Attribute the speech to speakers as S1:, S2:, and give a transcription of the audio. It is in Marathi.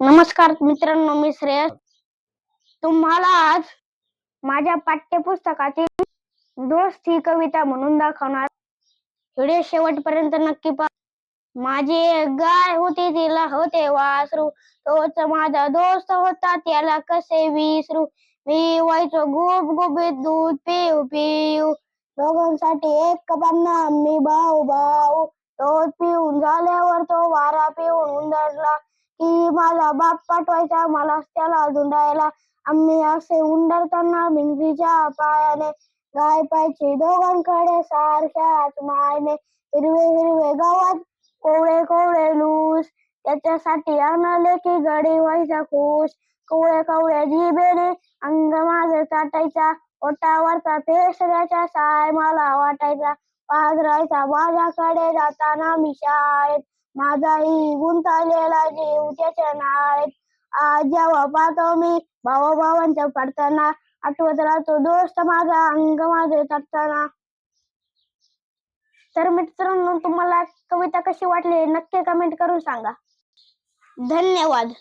S1: नमस्कार मित्रांनो मी श्रेयस. तुम्हाला आज माझ्या पाठ्यपुस्तकातील दोस्त ही कविता म्हणून दाखवणार व्हिडिओ शेवटपर्यंत नक्की पहा. माझी एक गाय होती तिला होते वासरू. तोच माझा दोस्त होता त्याला कसे विसरू? मी व्हायचो गुब गुबीत दूध पिऊ पिऊ. दोघांसाठी एक कपांना मी भाऊ भाऊ. तोच पिऊन झाल्यावर तो वारा पिऊन उंदरला. की माझा बाप पाठवायचा मला त्याला धुंडायला. आम्ही असे उंडरताना भिंतीच्या पायाने गाय पायची दोघांकडे सारख्याच मायने. हिरवे हिरवे गवत कोवळे कोवळे लूस. त्याच्यासाठी आणले की गडी व्हायचा खुश कोवळे कोवळे जिबेने अंग माझं चाटायचा. ओटावरचा पेसऱ्याचा साय मला वाटायचा. पाजरायचा माझ्याकडे जाताना मी शाळेत माझाही गुंतलेला जीव त्याच्या नाळेत. आज जेव्हा पाहतो मी भावा भावांच्या पडताना आठवत राहतो दोस्त माझा अंग माझे तटताना. तर मित्रांनो तुम्हाला कविता कशी वाटली नक्की कमेंट करून सांगा. धन्यवाद.